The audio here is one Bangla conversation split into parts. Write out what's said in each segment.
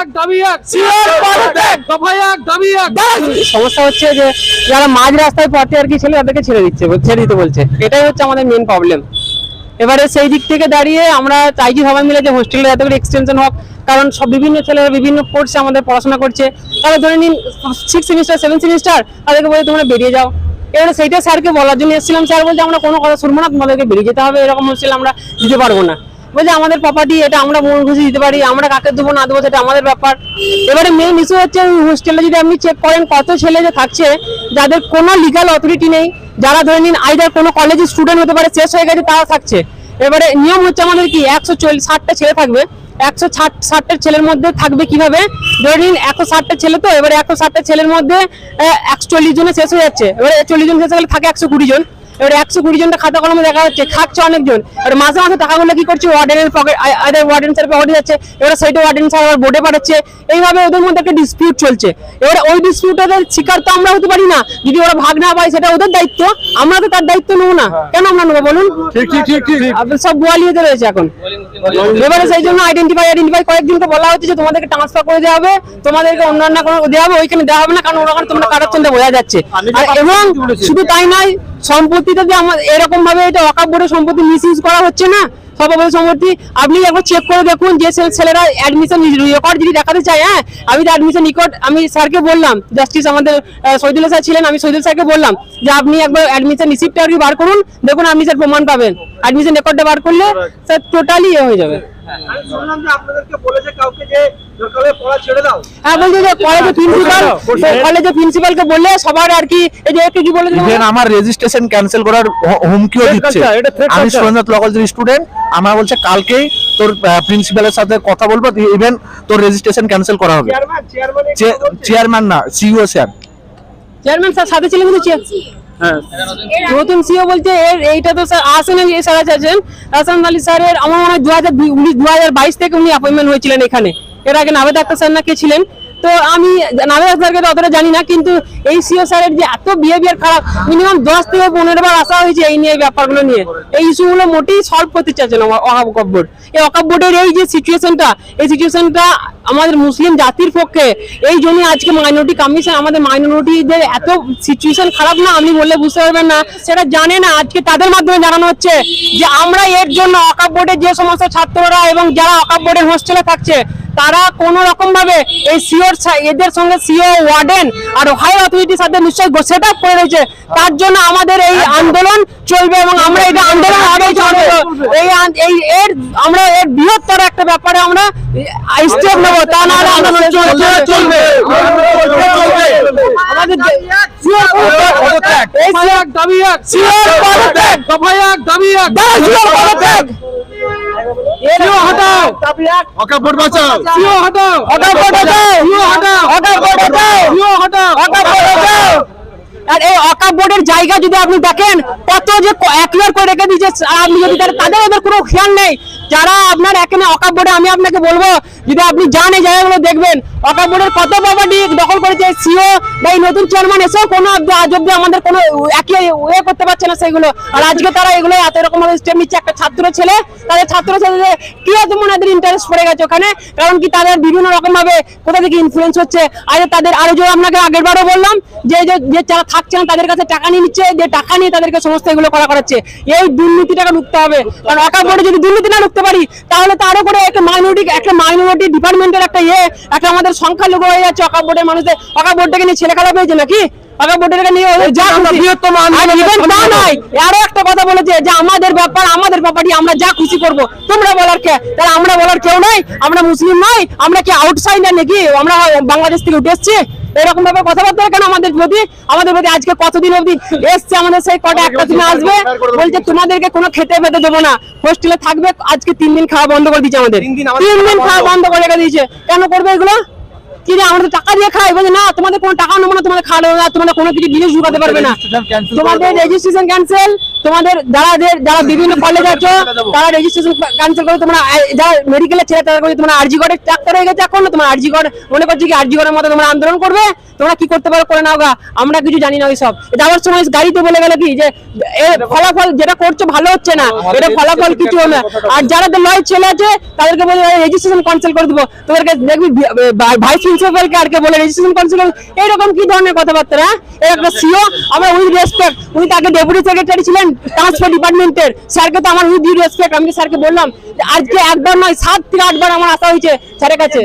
এক দাবি এক। দাবি এক। সমস্যা হচ্ছে যে যারা মাঝ রাস্তায় পথে আর কি ছেলে তাদেরকে ছেড়ে দিচ্ছে ছেড়ে দিতে বলছে। এটাই হচ্ছে আমাদের মেন প্রবলেম এবারে সেই দিক থেকে দাঁড়িয়ে আমরা চাইছি সবাই মিলে যে হোস্টেলে যাতে করে এক্সটেনশন হোক। কারণ সব বিভিন্ন ছেলেরা বিভিন্ন কোর্সে আমাদের পড়াশোনা করছে। তারা ধরে নিন সিক্স সেমিস্টার সেভেন সেমিস্টার তাদেরকে বলে তোমরা বেরিয়ে যাও। এবারে সেইটা স্যারকে বলার জন্য এসেছিলাম। স্যার বলছে আমরা কোনো কথা শুনব না তোমাদেরকে বেরিয়ে যেতে হবে। এরকম হোস্টেল আমরা দিতে পারব না। বলছে, আমাদের প্রপার্টি এটা আমরা মন খুশি দিতে পারি, আমরা কাকে দেবো না দেবো সেটা আমাদের ব্যাপার। এবারে মেইন ইস্যু হচ্ছে হোস্টেলে যদি আপনি চেক করেন, কত ছেলে যে থাকছে, যাদের কোনো লিগাল অথরিটি নেই, যারা ধরে নিন আইদার কোনো কলেজের স্টুডেন্ট হতে পারে, শেষ হয়ে গেছে, তারা থাকছে। এবারে নিয়ম হচ্ছে আমাদের কি, একশো চল্লিশ, ষাটটা ছেলে থাকবে। একশো ষাট, ষাটটা ছেলের মধ্যে থাকবে কীভাবে? ধরে নিন একশো ষাটটা ছেলে তো, এবারে একশো ষাটটা ছেলের মধ্যে একশো চল্লিশ জনে শেষ হয়ে যাচ্ছে। এবারে চল্লিশ জন শেষ হয়ে গেলে থাকে একশো কুড়ি জন। এবারে একশো কুড়ি জনটা খাতা কলমে দেখা যাচ্ছে খাচ্ছে অনেকজন। এবার মাসে মাসে টাকাগুলো কি করছে? ওয়ার্ডেনের পকেট আদের ওয়ার্ডেন স্যার পকেটে যাচ্ছে। এবারে সেইটা ওয়ার্ডেন স্যার আবার বোর্ডে পাঠাচ্ছে। এইভাবে ওদের মধ্যে একটা ডিসপিউট চলছে। এবারে ওই ডিসপিউটের শিকার তো আমরা হতে পারি না। যদি ওরা ভাগ না পায় সেটা ওদের দায়িত্ব। আমরা তো তার দায়িত্ব নেব না। কেন আমরা নেব বলুন? সব গোয়ালিয়াতে রয়েছে এখন। এবারে সেই জন্য আইডেন্টিফাই আইডেন্টিফাই কয়েকজনকে বলা হচ্ছে যে তোমাদেরকে ট্রান্সফার করে দেওয়া হবে। তোমাদেরকে অন্যান্য কোনো দেওয়া হবে ওইখানে দেওয়া হবে না কারণ ওখানে তোমরা কাটাচ্ছেন বোঝা যাচ্ছে। আর এবং শুধু তাই নয় সম্পত্তিতে যে আমার এরকম ভাবে এটা অকাপ বোর্ডের সম্পত্তি মিস ইউজ করা হচ্ছে না সভাপতি সম্পত্তি আপনি একবার চেক করে দেখুন যে ছেলেরা অ্যাডমিশন রেকর্ড যদি দেখাতে চায় হ্যাঁ আমি তো অ্যাডমিশন রেকর্ড আমি স্যারকে বললাম জাস্টিস আমাদের শহীদুল্লাহ স্যার ছিলেন আমি শহীদুল স্যারকে বললাম যে আপনি একবার অ্যাডমিশন রিসিপ্টটা আর কি বার করুন দেখুন আপনি স্যার প্রমাণ পাবেন। অ্যাডমিশন রেকর্ডটা বার করলে স্যার টোটালি ইয়ে হয়ে যাবে। আমি শুনলাম যে আপনাদেরকে বলেছে কাউকে যে দরকার হলে পড়া ছেড়ে দাও। হ্যাঁ বলছে যে কলেজে প্রিন্সিপাল কলেজে প্রিন্সিপালকে বললে সবার আর কি এই যে একটু কি বলে দিল আমার রেজিস্ট্রেশন ক্যান্সেল করার হুমকিও দিচ্ছে। আমি সুরেন্দ্রনাথ স্টুডেন্ট আমার বলছে কালকেই তোর প্রিন্সিপালের সাথে কথা বলব ইভেন তোর রেজিস্ট্রেশন ক্যান্সেল করা হবে। চেয়ারম্যান না সিইও স্যার চেয়ারম্যান স্যার সাথে ছিলেন কিন্তু হ্যাঁ নতুন সিও বলছে এর এইটা তো স্যার আসেন এই স্যার আছেন হাসান আলী স্যারের আমার মনে হয় দু হাজার উনিশ দু হাজার বাইশ থেকে উনি অ্যাপয়েন্টমেন্ট হয়েছিলেন এখানে। এর আগে নাভেদ আক্তার স্যার না কে ছিলেন? তো আমি নাভেদ তো অতটা জানি না, কিন্তু এই সিও স্যারের যে এত বিহেভিয়ার খারাপ মিনিমাম দশ থেকে পনেরো বার আসা হয়েছে এই নিয়ে ব্যাপারগুলো নিয়ে। এই ইস্যুগুলো মোটেই সলভ করতে চাচ্ছে না অকাপ বোর্ড। এই অকাপ বোর্ডের এই যে সিচুয়েশনটা এই সিচুয়েশনটা আমাদের মুসলিম জাতির পক্ষে, এই জন্য আজকে মাইনরিটি কমিশন আমাদের মাইনরিটিদের এত সিচুয়েশন খারাপ না, আপনি বললে বুঝতে পারবেন না। সেটা জানে না, আজকে তাদের মাধ্যমে জানানো হচ্ছে যে আমরা এর জন্য অকাপ বোর্ডের যে সমস্ত ছাত্ররা এবং যারা অকাপ বোর্ডের হোস্টেলে থাকছে তারা কোন রকম ভাবে এই সিওর এদের সঙ্গে সিও ওয়ার্ডেন আর হাই অথরিটির সাথে নিশ্চয়ই সেট আপ করে রয়েছে। তার জন্য আমাদের এই আন্দোলন চলবে এবং আমরা এটা আন্দোলন আগে চলবে। এই এই এর আমরা এর বৃহত্তর একটা ব্যাপারে আমরা স্টেপ নেব তা না আন্দোলন চলবে। আমাদের এক দাবি এক সিওর এক দাবি এক হটাও বাঁচাও সিও হটাও। সিও হটাও। সিও হটাও। আর এই অকাপ বোর্ডের জায়গা যদি আপনি দেখেন কত যে একলার করে রেখে দিয়েছে আপনি যদি তাদের ওদের কোনো খেয়াল নেই যারা আপনার এখানে অকাপ বোর্ডে আমি আপনাকে বলব যদি আপনি যান এই জায়গাগুলো দেখবেন অকাপ বোর্ডের কত প্রপার্টি দখল করেছে সিও বা এই নতুন চেয়ারম্যান এসেও কোনো আজ অব্দি আমাদের কোনো একই ওয়ে করতে পারছে না সেগুলো। আর আজকে তারা এগুলো এত রকম ভাবে স্টেপ নিচ্ছে, একটা ছাত্র ছেলে, তাদের ছাত্র ছেলেদের কি এত মনে ইন্টারেস্ট পড়ে গেছে ওখানে? কারণ কি তাদের বিভিন্ন রকম ভাবে কোথা থেকে ইনফ্লুয়েন্স হচ্ছে? আর তাদের আরও যে আপনাকে আগের বারও বললাম, যে যে যারা থাকছে না তাদের কাছে টাকা নিয়ে নিচ্ছে, যে টাকা নিয়ে তাদেরকে সমস্ত এগুলো করা করাচ্ছে। এই দুর্নীতিটাকে রুখতে হবে। কারণ অকাপ বোর্ডে যদি দুর্নীতি না রুখতে পারি, তাহলে তো আরও করে একটা মাইনরিটি একটা মাইনরিটি ডিপার্টমেন্টের একটা ইয়ে একটা আমাদের সংখ্যালঘু হয়ে যাচ্ছে অকা বোর্ডের মানুষদের। অকাপ বোর্ডটাকে নিয়ে ছেলে খেলা পেয়েছে নাকি? অকাপ বোর্ডের নিয়ে যা আমরা মুসলিম বৃহত্তম আর আন্দোলনের even তা নয় আরও একটা কথা বলেছে যে আমাদের ব্যাপার আমাদের ব্যাপারটি আমরা যা খুশি করব। তোমরা বলার কে? তাহলে আমরা বলার কেউ নাই আমরা মুসলিম নই আমরা কি আউটসাইডার নাকি? আমরা বাংলাদেশ থেকে উঠে এসছি? এরকম ভাবে কথাবার্তা কেন? আমাদের প্রতি আমাদের প্রতি আজকে কতদিন অবধি এসছে? আমাদের সেই কটা একটা দিন আসবে। বলছে তোমাদেরকে কোনো খেতে পেতে দেবো না। হোস্টেলে থাকবে আজকে তিন দিন খাওয়া বন্ধ করে দিচ্ছে আমাদের। তিন দিন খাওয়া বন্ধ। করে রেখে দিয়েছে। কেন করবে এগুলো? কি রে আমরা টাকা দিয়ে খাই। বলছে না তোমাদের কোনো টাকা নেব না তোমাদের খাওয়া না তোমাদের কোনো কিছু জিনিস ঢুকাতে পারবে না। তোমাদের রেজিস্ট্রেশন ক্যান্সেল তোমাদের যারা যারা বিভিন্ন কলেজ আছো তারা রেজিস্ট্রেশন ক্যান্সেল করে তোমরা যারা মেডিকেলের ছেলে তারা করে তোমরা আরজি করে ডাক্তার হয়ে গেছে এখন। তোমরা আরজি করে মনে করছ কি আরজি করার মতো তোমরা আন্দোলন করবে? তোমরা কি করতে পারো? করে নাও গা। আমরা কিছু জানি না ওইসব। যাওয়ার সময় গাড়িতে বলে গেল কি যে এর ফলাফল যেটা করছ ভালো হচ্ছে না। এটা ফলাফল কিছু হবে না। আর যারা তো লয় ছেলে আছে তাদেরকে বলে রেজিস্ট্রেশন ক্যান্সেল করে দেবো। তোমাদেরকে দেখবি ভাইস প্রিন্সিপালকে আর কে বলে রেজিস্ট্রেশন ক্যান্সেল এইরকম কি ধরনের কথাবার্তা হ্যাঁ? এর একটা সিও আমরা উইথ রেসপেক্ট উনি তাকে ডেপুটি সেক্রেটারি ছিলেন ট্রান্সপোর্ট ডিপার্টমেন্টের স্যারকে তো আমার উইথ রেসপেক্ট আমি স্যারকে বললাম আজকে একবার নয়, সাত থেকে আটবার আমার আসা হয়েছে স্যারের কাছে।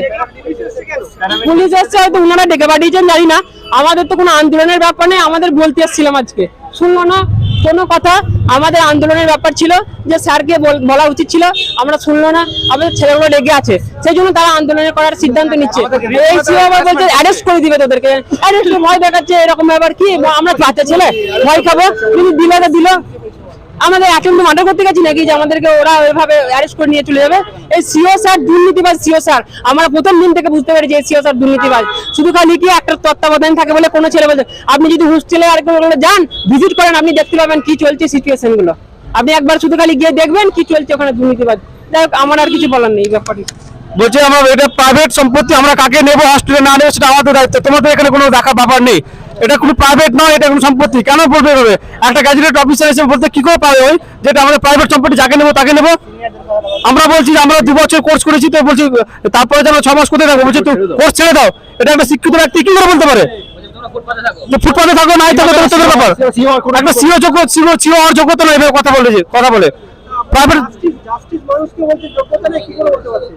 পুলিশ এসছে হয়তো ওনারা ডেকে পাঠিয়েছেন, জানি না। আমাদের তো কোনো আন্দোলনের ব্যাপার নেই, আমাদের বলতে এসেছিলাম আজকে। শুনলো না, কোনো কথা, আমাদের আন্দোলনের ব্যাপার ছিল যে স্যারকে বলা উচিত ছিল, আমরা শুনলো না, আমাদের ছেলেগুলো ডেকে আছে। সেই জন্য তারা আন্দোলনের করার সিদ্ধান্ত নিচ্ছে। অ্যারেস্ট করে দিবে তোদেরকে। অ্যারেস্ট ভয় দেখাচ্ছে, এরকম ব্যাপার কি? আমরা বাচ্চা ছেলে, ভয় খাব। তুমি দিলে দিল। আমাদের তো মার্ডার করতে গেছি নাকি যে আমাদেরকে ওরা ওইভাবে অ্যারেস্ট করে নিয়ে চলে যাবে? এই সিও স্যার দুর্নীতিবাজ সিও স্যার। আমরা প্রথম দিন থেকে বুঝতে পেরেছি যে সিও স্যার দুর্নীতিবাজ। শুধু খালি কি একটা তত্ত্বাবধান থাকে বলে কোনো ছেলে বলছে আপনি যদি হোস্টেলে আর যান ভিজিট করেন, আপনি দেখতে পাবেন কি চলছে সিচুয়েশনগুলো। আপনি একবার শুধু খালি গিয়ে দেখবেন কি চলছে ওখানে দুর্নীতিবাজ। যাই হোক, আমার আর কিছু বলার নেই এই ব্যাপারে। বলছি আমরা এটা প্রাইভেট সম্পত্তি আমরা কাকে নেব হস্টেলে না নেব সেটা আমাদের দায়িত্ব। তোমাদের এখানে কোনো দেখার ব্যাপার নেই। এটা কোনো প্রাইভেট নয়, এটা কোনো সম্পত্তি। কেন বলবে এভাবে? একটা গ্যাজেটেড অফিসার এসে বলতে কি করে পাবে ওই? যেটা আমাদের প্রাইভেট সম্পত্তি, যাকে নেব তাকে নেব? আমরা বলছি যে আমরা দু বছর কোর্স করেছি, তো বলছি, তারপরে যেন ছ মাস কোথায় থাকব? বলছি তুই কোর্স ছেড়ে দাও। এটা একটা শিক্ষিত ব্যক্তি কি করে বলতে পারে? ফুটপাতে থাকো, নাই থাকো তোদের ব্যাপার। একটা সিও যোগ্য, সিও সিও হওয়ার যোগ্যতা নয় এভাবে কথা বলে যে, কথা বলে। প্রাইভেট জাস্টিস মানুষকে বলছে যোগ্যতা নেই, কি করে বলতে পারছে?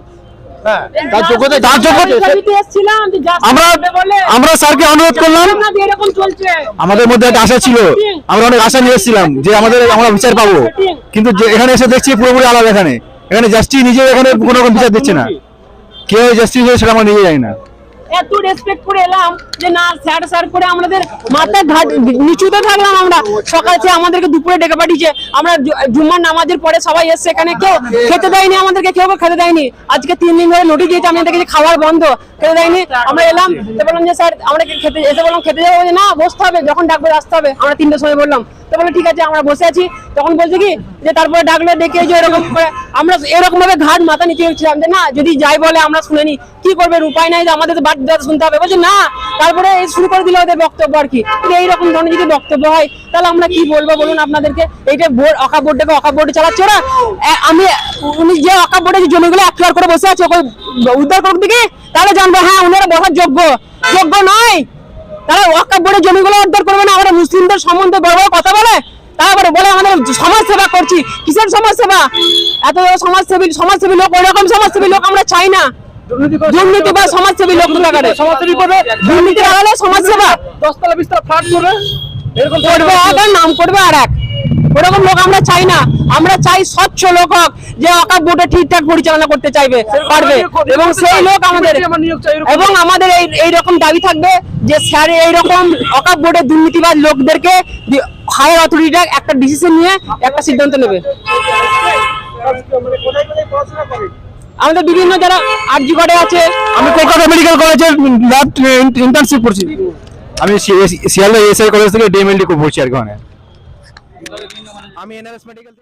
তার যোগ্যতা তার যোগ্যতা এসেছিলাম যে justice আমরা আমরা স্যারকে অনুরোধ করলাম। আমাদের মধ্যে একটা আশা ছিল। আমরা অনেক আশা নিয়ে এসেছিলাম যে আমাদের আমরা বিচার পাবো। কিন্তু যে এখানে এসে দেখছি পুরোপুরি আলাদা এখানে। এখানে জাস্টিস নিজে এখানে কোনো রকম বিচার দিচ্ছে না। কেউ জাস্টিস সেটা আমরা নিজে জানি না। এত রেসপেক্ট করে এলাম যে না স্যার স্যার করে আমাদের মাথা নিচুতে থাকলাম আমরা। সকাল আমাদেরকে দুপুরে ডেকে পাঠিয়েছে। আমরা জুম্মার নামাজের পরে সবাই এসছে এখানে। কেউ খেতে দেয়নি আমাদেরকে, কেউ খেতে দেয়নি। আজকে তিন দিন ধরে নোটিশ দিয়েছে আমাদেরকে যে খাবার বন্ধ। খেতে দেয়নি। আমরা এলাম বললাম যে স্যার আমরা খেতে এসে বললাম, খেতে যাব না, বসতে হবে। যখন ডাকবে, আসতে হবে। আমরা তিনটের সময় বললাম। তো বলে, ঠিক আছে, আমরা বসে আছি। তখন বলছে কি, যে তারপরে ডাকলে, ডেকে যে এরকম করে, আমরা এরকম ভাবে ঘাট মাথা নিচে উঠছিলাম যে না, যদি যাই বলে আমরা শুনে শুনেনি কি করবে? উপায় নাই যে আমাদের তো হয়ে শুনতে হবে। বলছে, না, তারপরে এই শুরু করে দিলে ওদের বক্তব্য আর কি। এইরকম ধরনের যদি বক্তব্য হয়, তাহলে আমরা কি বলব বলুন আপনাদেরকে? এইটা বোর্ড অকা বোর্ডটাকে অকা বোর্ডে চালাচ্ছে ওরা। আমি, উনি যে অকা বোর্ডে যে জমিগুলো অ্যাক্টুয়ার করে বসে আছে, ওকে উদ্ধার করুক দিকে তাহলে জানব হ্যাঁ ওনারা বসার যোগ্য। যোগ্য নয়। তারা ওয়াকা বোর্ডের জমিগুলো উদ্ধার করবে না আমরা মুসলিমদের সম্বন্ধে বড় বড় কথা বলে তারপরে বলে আমাদের সমাজ সেবা করছি। কিসের সমাজ সেবা এত সমাজসেবী সমাজসেবী লোক ওইরকম সমাজসেবী লোক আমরা চাই না। দুর্নীতি বা সমাজসেবী লোক করে। সমাজসেবী করবে দুর্নীতি সমাজসেবা। দশতলা বিশতলা ফ্ল্যাট করবে এরকম করবে আর নাম করবে আর এক। ওরকম লোক আমরা চাই না। আমরা চাই স্বচ্ছ লোক হোক যে অকাপ বোর্ডে ঠিকঠাক পরিচালনা করতে চাইবে পারবে। এবং সেই লোক আমাদের। এবং আমাদের এই এইরকম দাবি থাকবে যে স্যার এইরকম অকাপ বোর্ডের দুর্নীতিবাজ লোকদেরকে হায়ার অথরিটিটা একটা ডিসিশন নিয়ে একটা সিদ্ধান্ত নেবে। মানে কোথায় কোথায় পড়াশোনা করেন আমাদের বিভিন্ন যারা আরজি করে আছে আমি কলকাতা মেডিকেল কলেজে ল্যাব ইন্টার্নশিপ করছি আমি শিয়ালদা এসআই কলেজ থেকে ডিএমএলডি পড়ছি আর কি ওখানে আমি এনআরএস মেডিকেল